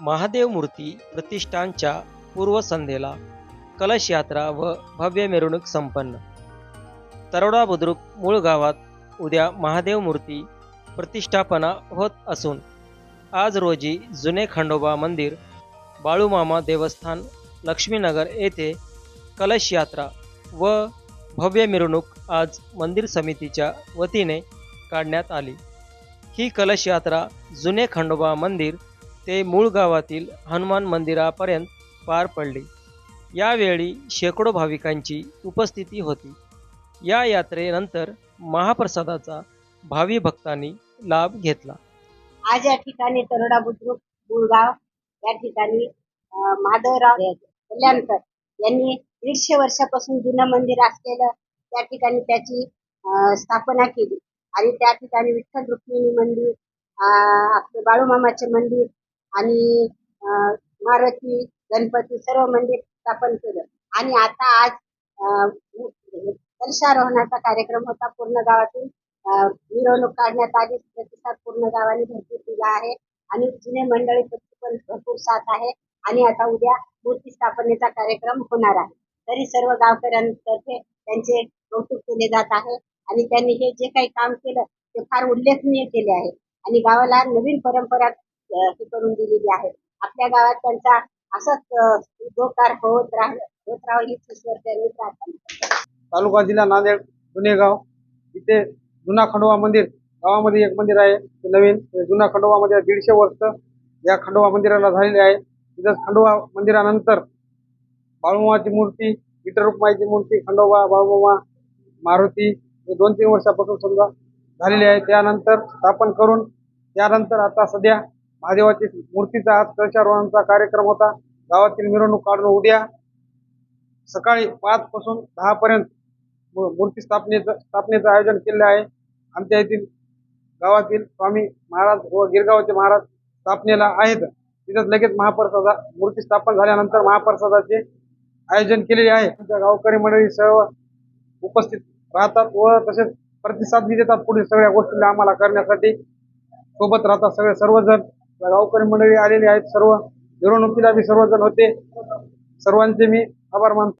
महादेव मूर्ती प्रतिष्ठानच्या पूर्वसंध्येला कलश यात्रा व भव्य मिरवणूक संपन्न. तरोडा बुद्रुक मूळ गावात उद्या महादेव मूर्ती प्रतिष्ठापना होत असून आज रोजी जुने खंडोबा मंदिर बाळूमामा देवस्थान लक्ष्मीनगर येथे कलश यात्रा व भव्य मिरवणूक आज मंदिर समितीच्या वतीने काढण्यात आली. ही कलश यात्रा जुने खंडोबा मंदिर ते मूळ गावातील हनुमान मंदिरापर्यंत पार पडले. यावेळी शेकडो भाविकांची उपस्थिती होती. या यात्रेनंतर महाप्रसादाचा भावी भक्तांनी लाभ घेतला. आज या ठिकाणी तरोडा बुद्रुक गुळगाव या ठिकाणी माधवराव कल्याणकर यांनी दीडशे वर्षापासून जुनं मंदिर असलेलं त्या ठिकाणी त्याची स्थापना केली. आणि त्या ठिकाणी विठ्ठल रुक्मिणी मंदिर आपले बाळूमामाचे मंदिर आणि मारुती गणपती सर्व मंदिर स्थापन केलं. आणि आता आज अं, कलशारोहणाचा कार्यक्रम होता पूर्ण गावातून. मिरवणूक काढण्यात आली. प्रतिसाद पूर्ण गावाने भरपूर दिला आहे. आणि जुने मंडळी पण भरपूर साथ आहे. आणि आता उद्या मूर्ती स्थापनेचा कार्यक्रम होणार आहे. तरी सर्व गावकऱ्यांतर्फे त्यांचे कौतुक केले जात आहे. आणि त्यांनी हे जे काही काम केलं ते फार उल्लेखनीय केले आहे. आणि गावाला नवीन परंपरा हे करून दिलेली आहे. आपल्या गावात त्यांचा असाच उद्योगकार होत राह होत हीच ईश्वर त्यांनी प्रार्थना तालुका जिल्हा नांदेड गुन्हेगाव इथे जुना खंडोबा मंदिर गावामध्ये एक मंदिर आहे ते नवीन. जुना खंडोबा मंदिर दीडशे वर्ष या खंडोबा मंदिराला झालेले आहे. तिथं खंडोबा मंदिरानंतर बाळूमाची मूर्ती विठ्ठल रुक्माईची मूर्ती खंडोबा बाळूमा मारुती हे दोन तीन वर्षापासून समजा झालेले आहे. त्यानंतर स्थापन करून त्यानंतर आता सध्या महादेवाची मूर्तीचा आज कळशारोहणचा कार्यक्रम होता. गावातील मिरवणूक काढून उद्या सकाळी पाच पासून दहा पर्यंत मूर्ती स्थापनेचं स्थापनेचं आयोजन केलेलं आहे. आमच्या येथील गावातील स्वामी महाराज व गिरगावचे महाराज स्थापनेला आहेत. तिथंच लगेच महाप्रसादा मूर्ती स्थापन झाल्यानंतर महाप्रसादाचे आयोजन केलेले आहे. आमच्या गावकरी मंडळी सर्व उपस्थित राहतात व तसेच प्रतिसाद बी देतात पुढील सगळ्या गोष्टीला आम्हाला करण्यासाठी. सोबत राहतात सगळे सर्वजण. गावकरी मंडळी आलेले आहेत सर्व. मिरवणुकीला बी सर्वजण होते. सर्वांचे मी आभार मानतो.